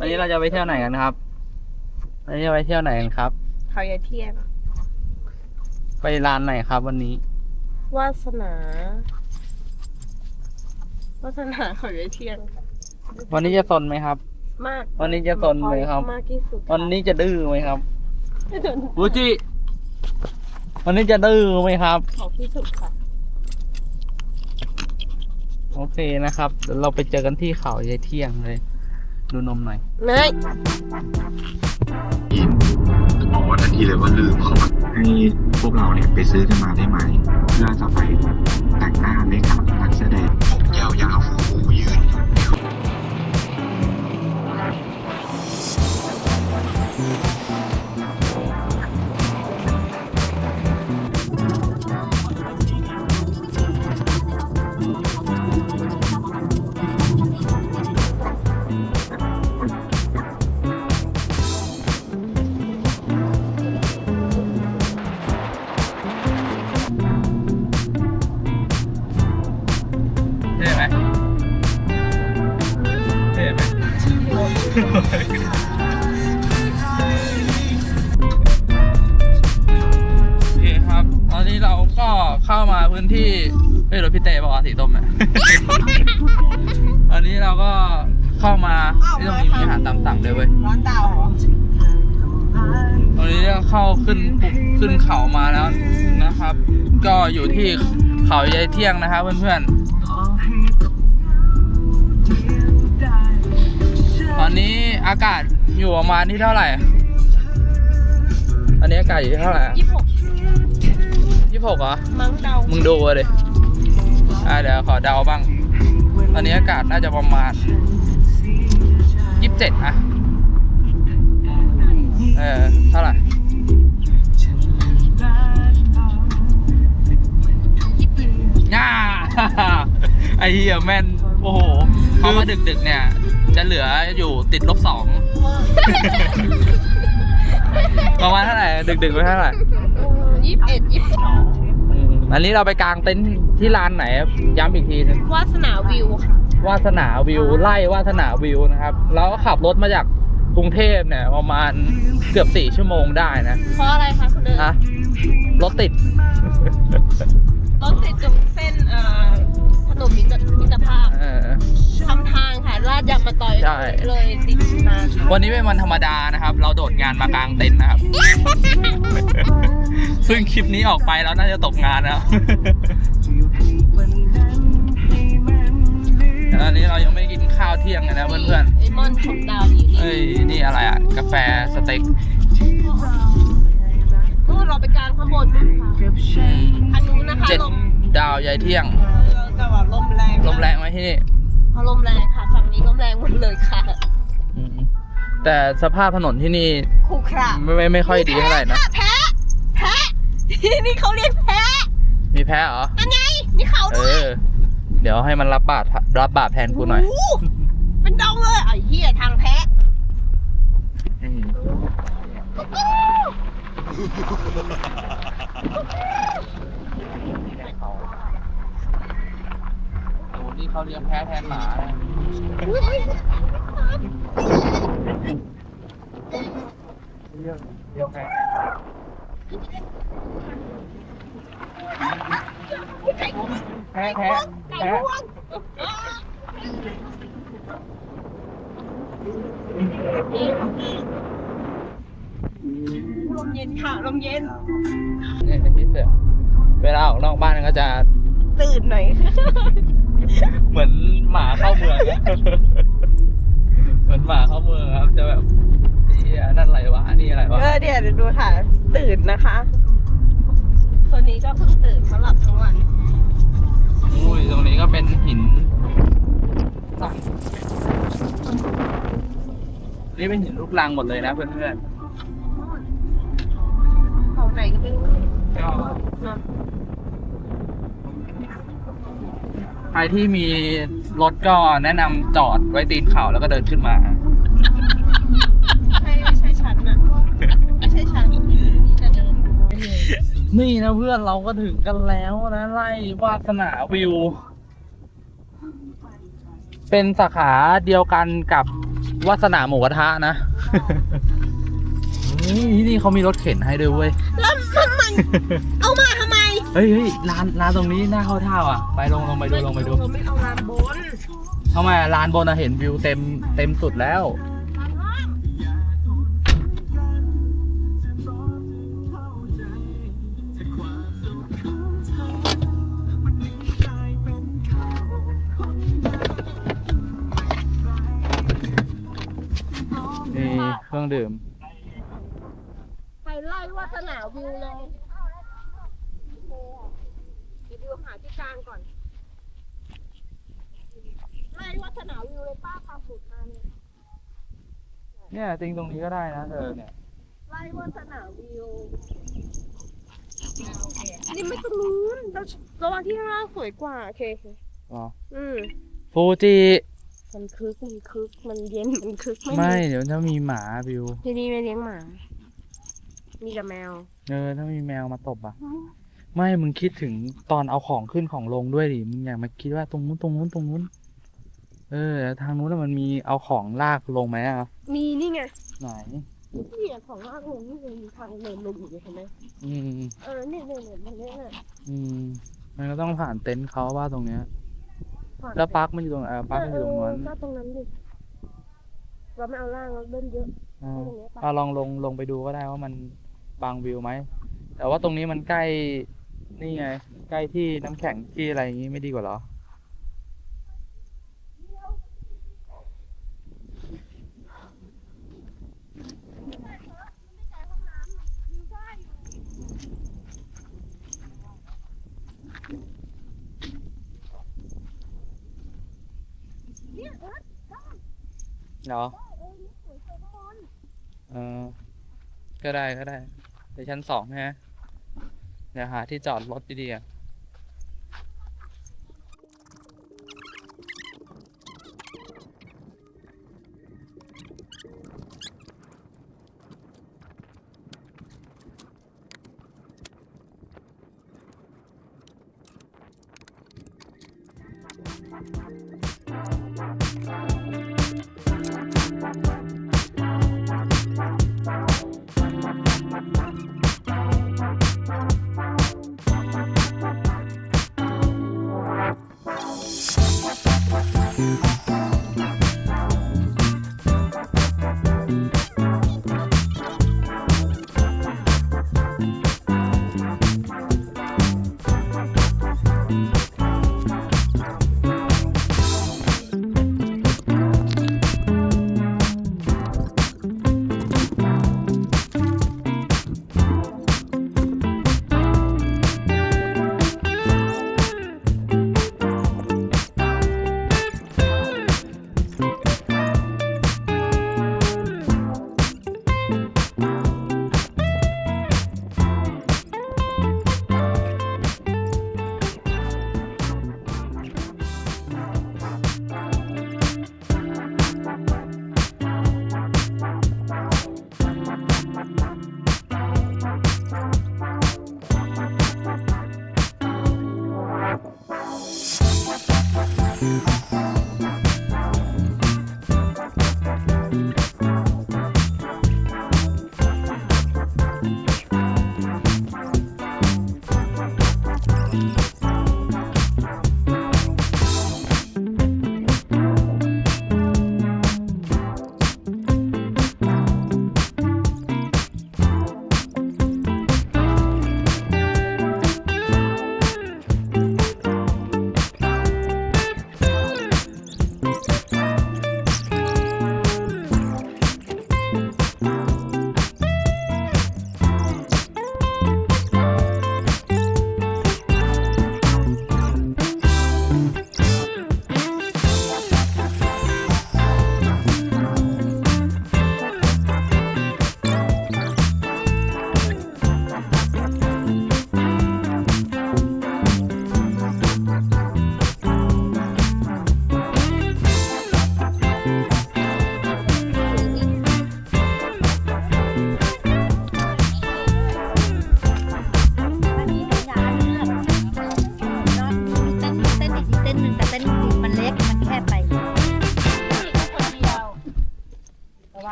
วันนี้เราจะไปเที่ยวไหนกันครับวันนี้จะไปเที่ยวไหนกันครับ เขายายเที่ยงไปร้านไหนครับ วันนี้ วาสนา วาสนาเขายายเที่ยงวันนี้จะซนไหมครับ มากวันนี้จะซนไหมครับ มากที่สุดวันนี้จะดื้อไหมครับจนบูจิวันนี้จะดื้อไหมครับของที่สุดค่ะ โอเคนะครับเดี๋ยวเราไปเจอกันที่เขายายเที่ยงเลย ดูนมหน่อยเนยอินบอกว่าทันทีเลยว่าลืมเขาให้พวกเราเนี่ยไปซื้อกันมาได้ไหม เพื่อจะไปแต่งหน้าเมคอัพนักแสดงผมยาวๆ เข้าขึ้นปุกขึ้นเขามาแล้วนะครับ ก็อยู่ที่เขายายเที่ยงนะครับ เพื่อนๆตอนนี้อากาศอยู่ประมาณที่เท่าไหร่ อันนี้อากาศอยู่ที่เท่าไหร่ยี่สิบหกยี่สิบหกเหรอมั้งเดามึงดูเลยอะเดี๋ยวขอเดาบ้าง ตอนนี้อากาศน่าจะประมาณยี่สิบเจ็ดอะ ไอเฮียแม่น โอ้โหเขามาดึกๆเนี่ย จะเหลืออยู่ติดลบสองประมาณเท่าไหร่ดึกๆไปเท่าไหร่ยี่สิบเอ็ดยี่สิบสองอืมอันนี้เราไปกางเต็นท์ที่ร้านไหนครับย้ำอีกทีนึงวาสนาวิวค่ะวาสนาวิวไล่วาสนาวิวนะครับแล้วก็ขับรถมาจากกรุงเทพเนี่ยประมาณเกือบสี่ชั่วโมงได้นะเพราะอะไรคะคุณเดินฮะรถติด รถติดตรงเส้นเอ่อถนนมิตรมิตรภาพเออ ทำทางค่ะลาดยางมาต่อยใช่ เลยติดนานวันนี้เป็นวันธรรมดานะครับ เราโดดงานมากางเต็นท์นะครับ ซึ่งคลิปนี้ออกไปแล้วน่าจะตกงานแล้วอันนี้เรายังไม่กินข้าวเที่ยงเลยนะเพื่อนไอมอนของดาวอยู่ๆนี่เอ้ยนี่อะไรอะกาแฟสเต็ก ดาวยายเที่ยงแต่ว่าลมแรงลมแรงไหมที่นี่เอาลมแรงค่ะฝั่งนี้ลมแรงหมดเลยค่ะอืมแต่สภาพถนนที่นี่คู่คราไม่ไม่ไม่ค่อยดีเท่าไหร่นะแพะแพะนี่เขาเรียกแพะมีแพ้เหรอนั่นไงมีเขาเอด้วยอเดี๋ยวให้มันรับบาปรับบาปแทนกูหน่อยโโเป็นดองเลยไอ้เหี้ยทางแพะอืมโอ้นี่เขาเลี้ยงแพ้แทนหมานะเลี้ยงเลี้ยงแพ้แพ้แพ้ไก่แพ้ลมเย็นค่ะลมเย็น จะ ตื่นหน่อย เหมือนหมาเข้าเมืองอะ เหมือนหมาเข้าเมืองครับ จะแบบเหียนั่นอะไรวะอันนี่อะไรวะเออเดี๋ยวเดี๋ยวดูค่ะ ตื่นนะคะส่วนนี้ก็เพิ่งตื่นเขาหลับทั้งวัน อุ้ยตรงนี้ก็เป็นหินนี่เป็นหินลูกรังหมดเลยนะเพื่อนของไหนก็ไม่รู้ๆก็ เนอะ ใครที่มีรถก็แนะนำจอดไว้ตีนเขาแล้วก็เดินขึ้นมา ไม่ไม่ใช่ฉันอะไม่ใช่ฉันที่จะเดินนี่นะเพื่อนเราก็ถึงกันแล้วนะไล่วาสนาวิว เป็นสาขาเดียวกันกับวาสนาหมูกระทะนะ เฮ้ยที่นี่เขามีรถเข็นให้ด้วยเว้ย แล้วมันมันเอามาทำไม เฮ้ยเฮ้ยร้านร้านตรงนี้น่าเข้าท่าอะ ไปลงลงไปดูลงไปดูเราไม่เอาลานบนทำไมอะร้านบนอะเห็นวิวเต็มเต็มสุดแล้ว นี่เครื่องดื่ม ไปไล่วัฒนาวิวเลยเดี๋ยวดูหาที่กลางก่อนไล่วัฒนาวิวเลยป้าพาสุดมาเนี่ยเนี่ยจริงตรงนี้ก็ได้นะเธอเนี่ยไล่วัฒนาวิว นี่ไม่ตรงนู้นเราระวังที่ข้างล่างสวยกว่าโอเคโอเคอ๋ออืมฟูจิมันคึกมันคึกมันเย็นมันคึกไม่มีเดี๋ยวถ้ามีหมาวิว ที่นี่ไม่เลี้ยงหมา มีแต่แมว เออ ถ้ามีแมวมาตบอะ ไม่มึงคิดถึงตอนเอาของขึ้นของลงด้วยดิมึงอย่ามาคิดว่าตรงนู้นตรงนู้นตรงนู้น เออแต่ทางนู้นน่ะมันมีเอาของลากลงไหมอะมีนี่ไงไหนนี่อะของลากลงนี่เลยมีทางเดินลงอยู่เลยเห็นไหมอืมเออเนี่ยเนี่ยเนี่ยมันเนี่ยน่ะอืมมันก็ต้องผ่านเต็นท์เขาว่าตรงเนี้ย ผ่านแล้วปาร์คมันอยู่ตรงไหนเออปาร์คมันอยู่ตรงนั้นเก็ตรงนั้นดิเราไม่เอาล่างเราเล่นเยอะอ่าตรงเนี้ยปะเอาลองลงลงไปดูก็ได้ว่ามันบางวิวไหม แต่ว่าตรงนี้มันใกล้ นี่ไง ใกล้ที่น้ำแข็งที่อะไรอย่างงี้ไม่ดีกว่าเหรอเหรอเออ ก็ได้ก็ได้เดี๋ยวชั้นสองฮะ เดี๋ยหาที่จอดรถดีๆ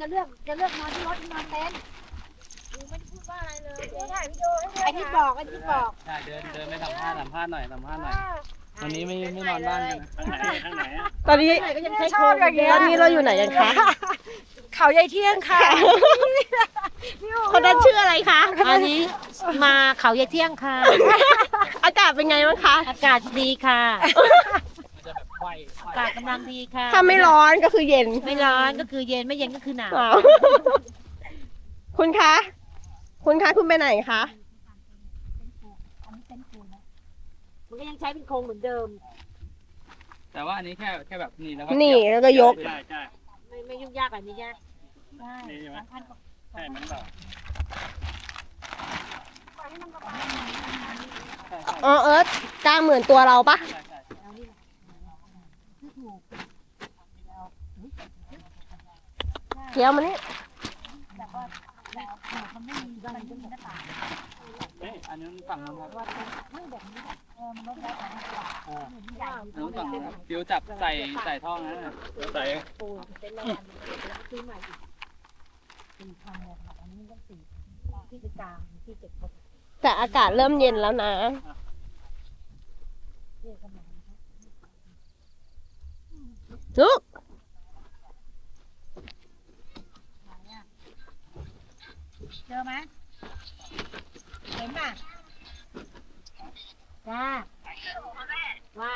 จะเลือกจะเลือกนอนที่รถหรือนอนเต็นท์ไม่ได้พูดว่าอะไรเลยไอ้ที่บอกไอ้ที่บอกใช่เดินเดินไปสัมภาษณ์สัมภาษณ์หน่อยสัมภาษณ์หน่อยวันนี้ไม่ไม่นอนบ้านกันนะตอนนี้ก็ยังใช้โครงอย่างเงี้ยตอนนี้เราอยู่ไหนกันคะ เขาใหญ่เที่ยงค่ะ คนนั้นชื่ออะไรคะ อันนี้มาเขาใหญ่เที่ยงค่ะ อากาศเป็นไงบ้างคะ อากาศดีค่ะ อากาศกำลังดีค่ะถ้าไม่ร้อนก็คือเย็นไม่ร้อนก็คือเย็นไม่เย็นก็คือหนาวอ้าวคุณคะ คุณคะคุณไปไหนคะมันก็ยังใช้เป็นโครงเหมือนเดิม แต่ว่าอันนี้แค่แค่แบบนี่แล้วก็นี่แล้วก็ยก ใช่ใช่ไม่ไม่ยุ่งยากแบบนี้ยากได้นี่ใช่ไหมสองพันกว่าใช่มันแบบอ๋อเอิร์ธกล้ามเหมือนตัวเราปะใช่ใช่ เอานี่แหละคือถูก เคี้ยวมันนี่ไม่มีมันไม่มีหน้าต่างเอ้ยอันนี้นฝั่งนู้นครับว่าแบบนี้แบบมันลดได้ของหน้าต่างอ่ามันใหญ่อันนู้นฝั่งนู้นครับฟิวจับใส่ใส่ท่อนั้นน่ะใส่ปูนเป็นแล้วมันซื้อใหม่อีกสี่พันเลยค่ะอันนี้ต้องสี่ที่จะกลางที่เจ็ดคนแต่อากาศเริ่มเย็นแล้วนะเรียกกันมา จุก เจอไหมเห็นป่ะจ้าว่า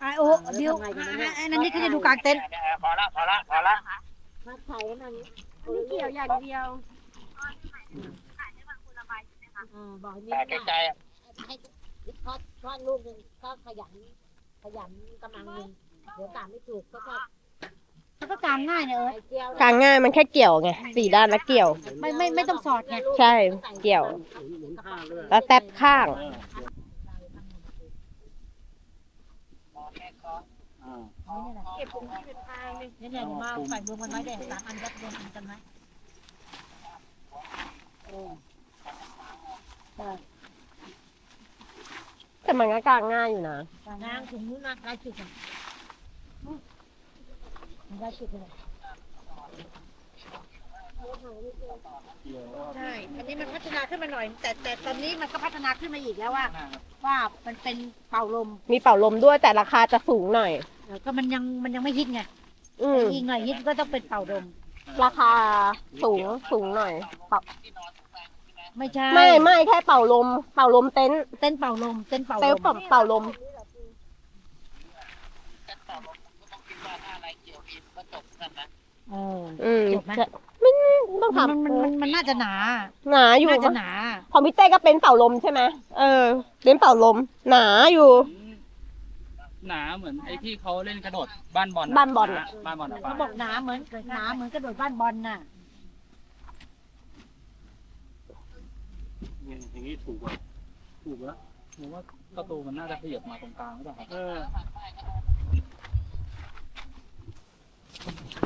ไอ้โอ้เดี๋ยวไอ้นั่นนี่ก็จะดูกลางเต็นท์พอละพอละพอละมาไข่กันอันนี้นี่เกี่ยวอย่างเดียวอ่าบอกนี่แต่ว่าใจให้ทอดทอดลูกหนึ่งก็ขยันขยันกำลังหนึ่งเดี๋ยวกางไม่ถูกก็ก็ แล้วก็กางง่ายเนี่ยเออเจียวกลางง่ายมันแค่เกี่ยวไงสี่ด้านแล้วเกี่ยว ไม่ไม่ไม่ต้องสอดไงใช่เกี่ยว แล้วแตบข้างเก็บตรงที่เป็นทางเลยเนี่ยเนี่ยเดี๋ยวมาใส่รวมกันไว้เด็สามอันยัดรวมกันไหมแต่มันก็กลางง่ายอยู่นะนางถุงนู้นนะลายจุดอะ ลายจุดเลยใช่ อันนี้มันพัฒนาขึ้นมาหน่อย แต่แต่ตอนนี้มันก็พัฒนาขึ้นมาอีกแล้วว่า ว่ามันเป็นเป่าลมมีเป่าลมด้วยแต่ราคาจะสูงหน่อย เออก็มันยังมันยังไม่ฮิตไงอืมอีกหน่อยฮิตก็ต้องเป็นเป่าลมราคาสูงสูงหน่อยเป่าไม่ใช่ไม่ไม่แค่เป่าลม เป่าลมเต็นท์เต้นเป่าลมเต้นเป่าลเต็นมท์เป่าเป่าลม เอออืมจบไหมจะไม่ต้องมันทำมันมันมันน่าจะหนา หนาอยู่น่าจะหนา ของพี่เต้ก็เป็นเป่าลมใช่ไหมเออเป็นเป่าลม หนาอยู่ หนาเหมือนไอ้ที่เขาเล่นกระโดดบ้านบอลบ้านบอลหบ้านบอลอะเขาบอกหนาเหมือนหนาเหมือนกระโดดบ้านบอลน่ะอย่างนี้ถูกอะถูกแล้วผมว่าประตูมันน่าจะขยับมาตรงกลางหรือเปล่าครับ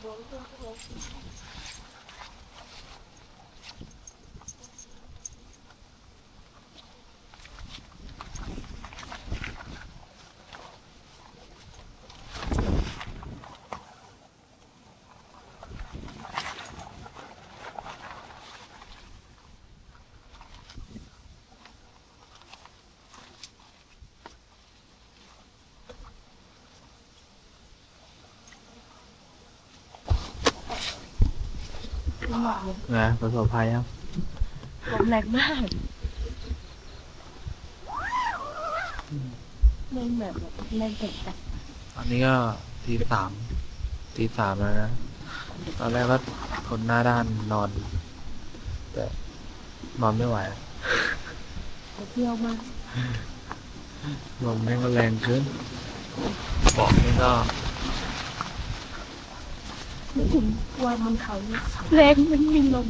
เอ อนะประสบภัยครับลมแรงมากลมแบบแรงเกินกันตอนนี้ก็ตีสามตีสามแล้วนะตอนแรกก็ทนหน้าด้านนอน แต่นอนไม่ไหวเที่ยวมากลมแม่งก็แรงขึ้นเบอกนี่ก็ ไม่ถึงว่ามันเขาเนี่ยแรงมันมีลม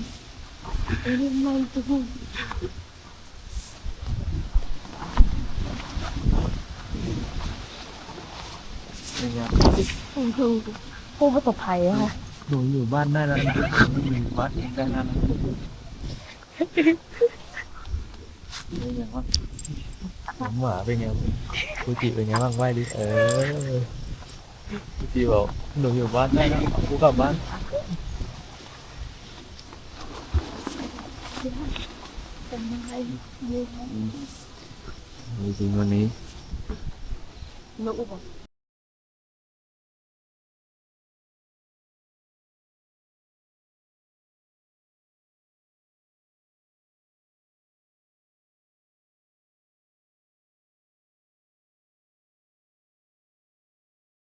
ไอ้นี่ไม่จะพูดเป็นไงคือคือผู้ประสบภัยอะค่ะหนูอยู่บ้านได้แล้วนะหนูอยู่บ้านเองได้แล้วนะเป็นไงบ้างน้องหมาเป็นไงฟูจิเป็นไงบ้างไหวดิเออ ฟูจิบอกหนูอยู่บ้านได้